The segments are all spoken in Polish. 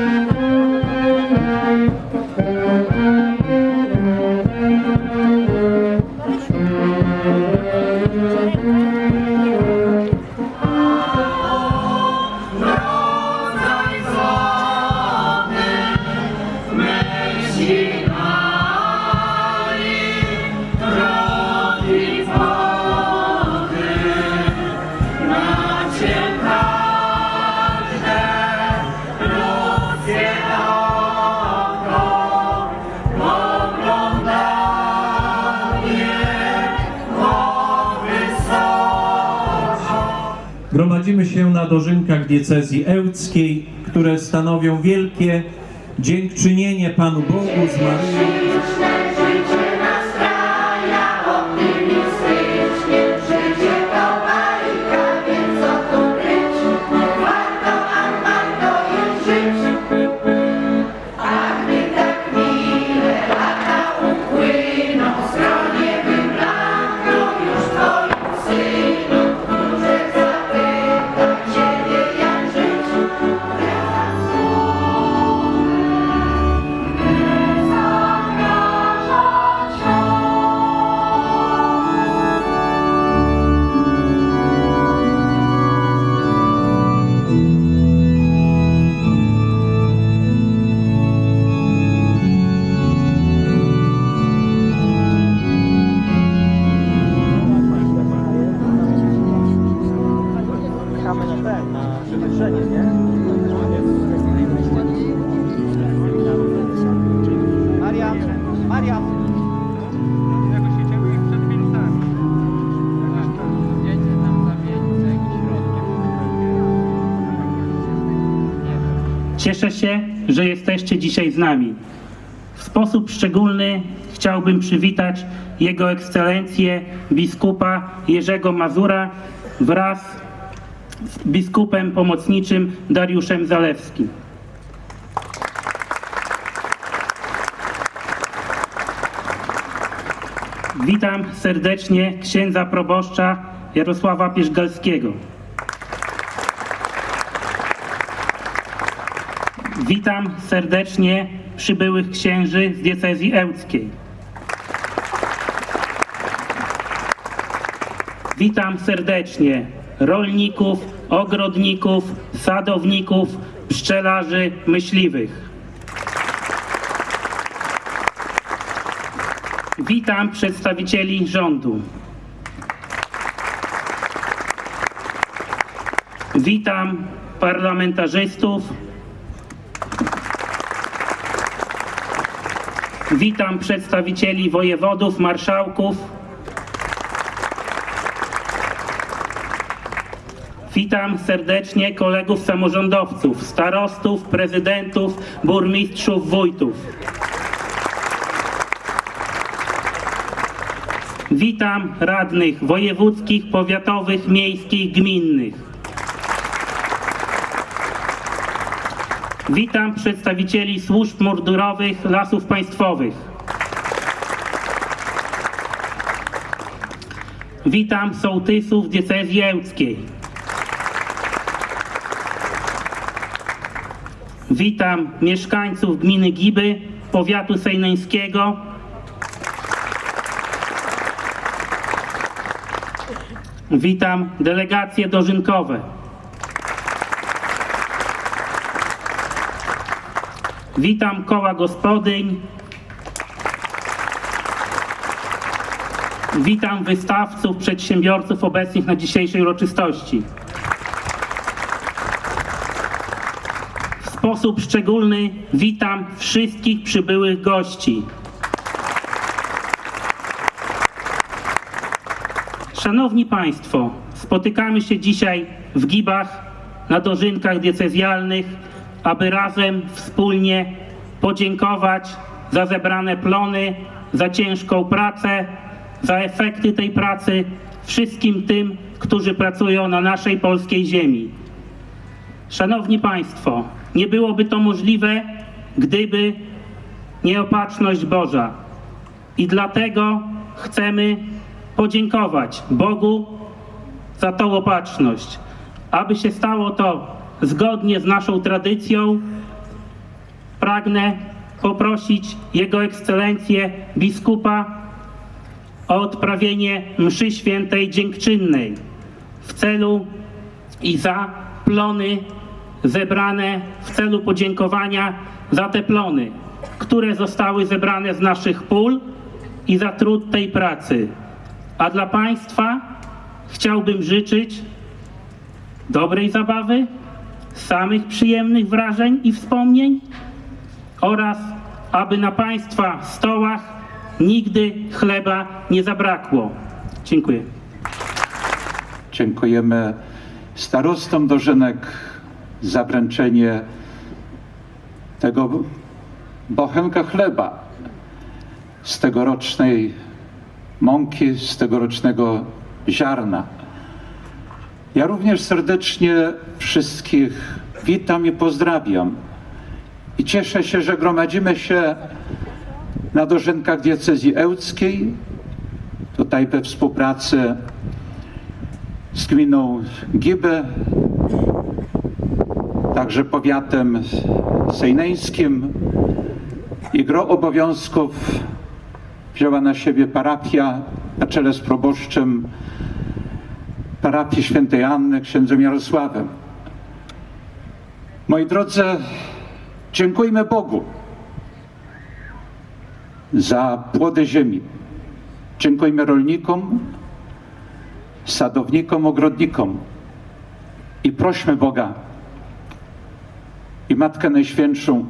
Música Znajdujemy się na dożynkach diecezji ełckiej, które stanowią wielkie dziękczynienie Panu Bogu z Maryją. Cieszę się, że jesteście dzisiaj z nami. W sposób szczególny chciałbym przywitać Jego Ekscelencję biskupa Jerzego Mazura wraz z biskupem pomocniczym Dariuszem Zalewskim. Witam serdecznie księdza proboszcza Jarosława Pierzgalskiego. Witam serdecznie przybyłych księży z diecezji ełckiej. Witam serdecznie rolników, ogrodników, sadowników, pszczelarzy, myśliwych. Witam przedstawicieli rządu. Witam parlamentarzystów, Witam przedstawicieli wojewodów, marszałków. Witam serdecznie kolegów samorządowców, starostów, prezydentów, burmistrzów, wójtów. Witam radnych wojewódzkich, powiatowych, miejskich, gminnych. Witam przedstawicieli służb mundurowych lasów państwowych. Witam sołtysów diecezji ełckiej. Witam mieszkańców gminy Giby, powiatu sejneńskiego. Witam delegacje dożynkowe. Witam koła gospodyń. Witam wystawców, przedsiębiorców obecnych na dzisiejszej uroczystości. W sposób szczególny witam wszystkich przybyłych gości. Szanowni Państwo, spotykamy się dzisiaj w Gibach na dożynkach diecezjalnych, aby razem wspólnie podziękować za zebrane plony, za ciężką pracę, za efekty tej pracy wszystkim tym, którzy pracują na naszej polskiej ziemi. Szanowni Państwo, nie byłoby to możliwe, gdyby nieopatrzność Boża. I dlatego chcemy podziękować Bogu za tą opatrzność. Aby się stało to zgodnie z naszą tradycją, pragnę poprosić Jego Ekscelencję biskupa o odprawienie mszy świętej dziękczynnej w celu i za plony zebrane w celu podziękowania za te plony, które zostały zebrane z naszych pól i za trud tej pracy. A dla Państwa chciałbym życzyć dobrej zabawy, samych przyjemnych wrażeń i wspomnień oraz aby na Państwa stołach nigdy chleba nie zabrakło. Dziękuję. Dziękujemy starostom Dożynek za wręczenie tego bochenka chleba z tegorocznej mąki, z tegorocznego ziarna. Ja również serdecznie wszystkich witam i pozdrawiam. I cieszę się, że gromadzimy się na dożynkach diecezji ełckiej, tutaj we współpracy z gminą Gibę, także powiatem sejneńskim i gro obowiązków wzięła na siebie parafia na czele z proboszczem parafii świętej Anny, księdzem Jarosławem. Moi drodzy, dziękujmy Bogu za płody ziemi. Dziękujmy rolnikom, sadownikom, ogrodnikom i prośmy Boga i Matkę Najświętszą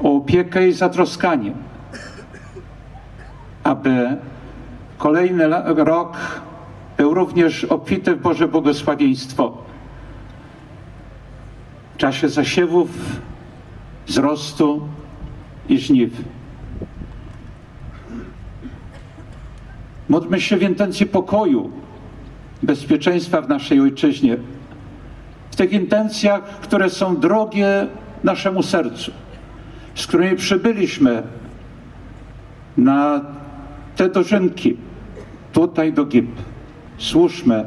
o opiekę i zatroskanie, aby kolejny rok był również obfity w Boże błogosławieństwo. W czasie zasiewów, wzrostu i żniw. Módlmy się w intencji pokoju, bezpieczeństwa w naszej ojczyźnie, w tych intencjach, które są drogie naszemu sercu, z którymi przybyliśmy na te dożynki, tutaj do GIP. Służmy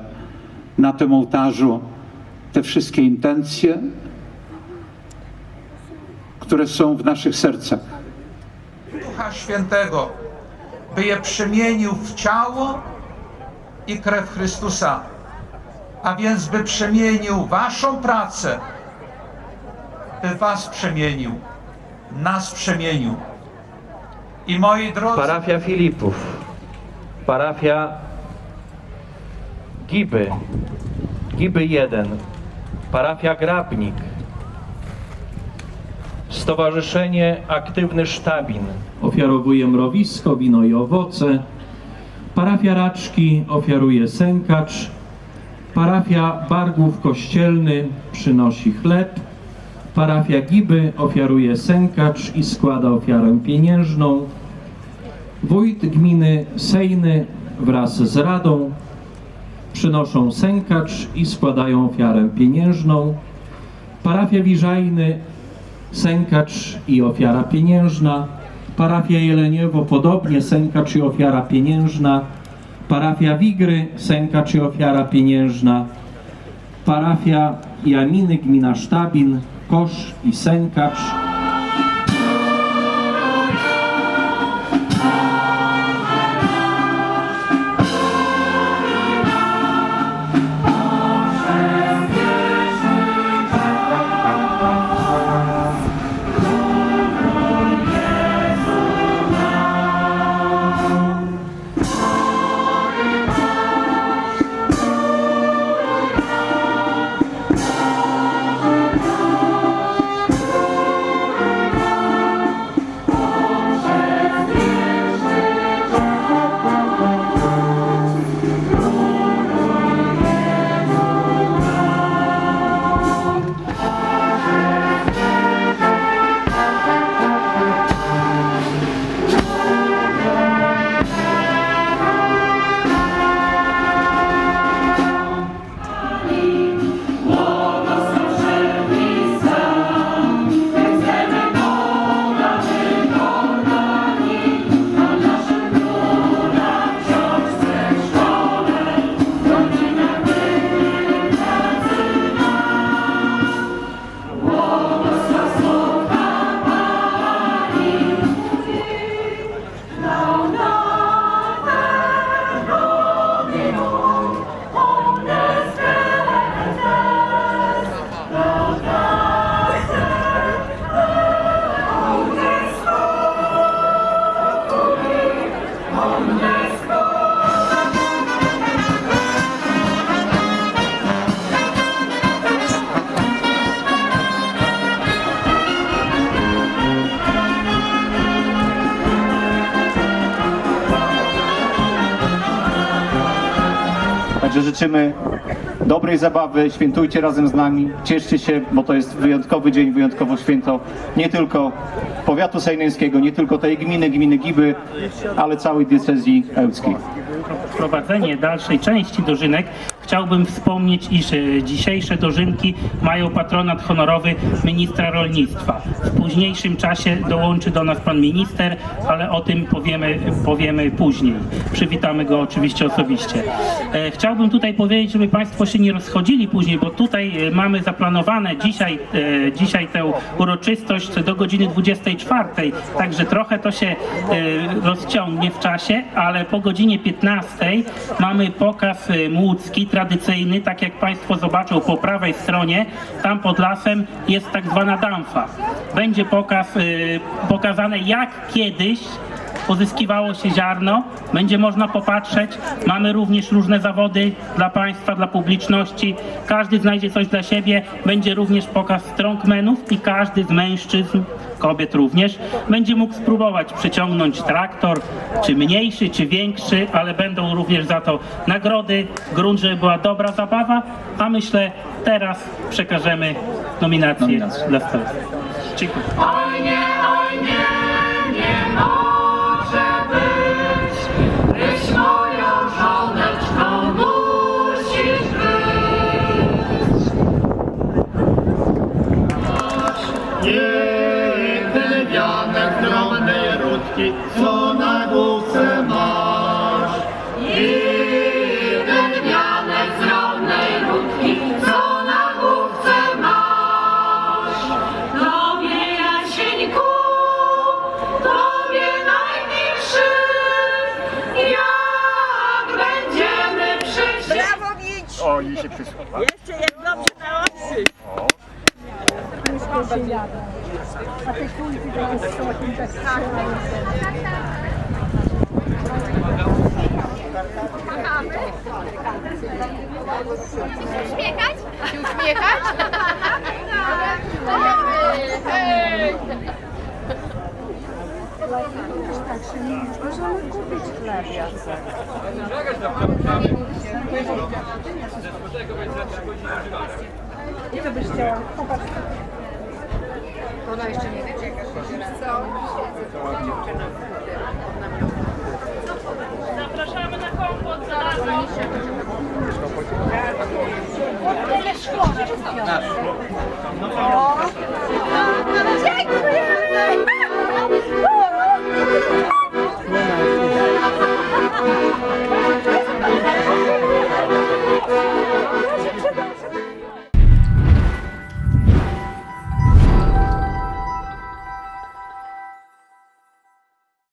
na tym ołtarzu te wszystkie intencje, które są w naszych sercach. Ducha Świętego, by je przemienił w ciało i krew Chrystusa, a więc by przemienił waszą pracę, by was przemienił, nas przemienił. I moi drodzy, Parafia Filipów, parafia Giby, Giby 1, parafia Grabnik, Stowarzyszenie Aktywny Sztabin, ofiarowuje mrowisko, wino i owoce. Parafia Raczki ofiaruje sękacz. Parafia Bargów Kościelny przynosi chleb. Parafia Giby ofiaruje sękacz i składa ofiarę pieniężną. Wójt gminy Sejny wraz z Radą przynoszą sękacz i składają ofiarę pieniężną. Parafia Wiżajny sękacz i ofiara pieniężna. Parafia Jeleniewo podobnie, sękacz i ofiara pieniężna. Parafia Wigry, sękacz i ofiara pieniężna. Parafia Jaminy, gmina Sztabin, kosz i sękacz. Także życzymy dobrej zabawy, świętujcie razem z nami, cieszcie się, bo to jest wyjątkowy dzień, wyjątkowe święto nie tylko powiatu sejneńskiego, nie tylko tej gminy, gminy Giby, ale całej diecezji ełckiej. wprowadzenie dalszej części dożynek chciałbym wspomnieć, iż e, dzisiejsze dożynki mają patronat honorowy ministra rolnictwa. W późniejszym czasie dołączy do nas pan minister, ale o tym powiemy, powiemy później. Przywitamy go oczywiście osobiście. E, Chciałbym tutaj powiedzieć, żeby państwo się nie rozchodzili później, bo tutaj e, mamy zaplanowane dzisiaj, dzisiaj tę uroczystość do godziny 24, także trochę to się rozciągnie w czasie, ale po godzinie 15 mamy pokaz młódzki tradycyjny, tak jak Państwo zobaczą po prawej stronie, tam pod lasem jest tak zwana damfa. Będzie pokaz, e, pokazane jak kiedyś pozyskiwało się ziarno, będzie można popatrzeć. Mamy również różne zawody dla Państwa, dla publiczności. Każdy znajdzie coś dla siebie. Będzie również pokaz strongmenów i każdy z mężczyzn, kobiet również, będzie mógł spróbować przyciągnąć traktor, czy mniejszy, czy większy, ale będą również za to nagrody. Grunt, żeby była dobra zabawa, a myślę teraz przekażemy nominację Nominacje. dla. Dziękuję. co na główce masz. I ten wianek z rolnej co na główce masz. Tobie, Jasieńku, tobie najmilszy, jak będziemy przy Brawo, Mić! O, i się przysłucha. Jeszcze jedno przydało się. O jak dobrze naostrzysz. Uśmiechać? Się uśmiechać? Ona jeszcze nie wie, Zapraszamy na kompot, zaraz. No.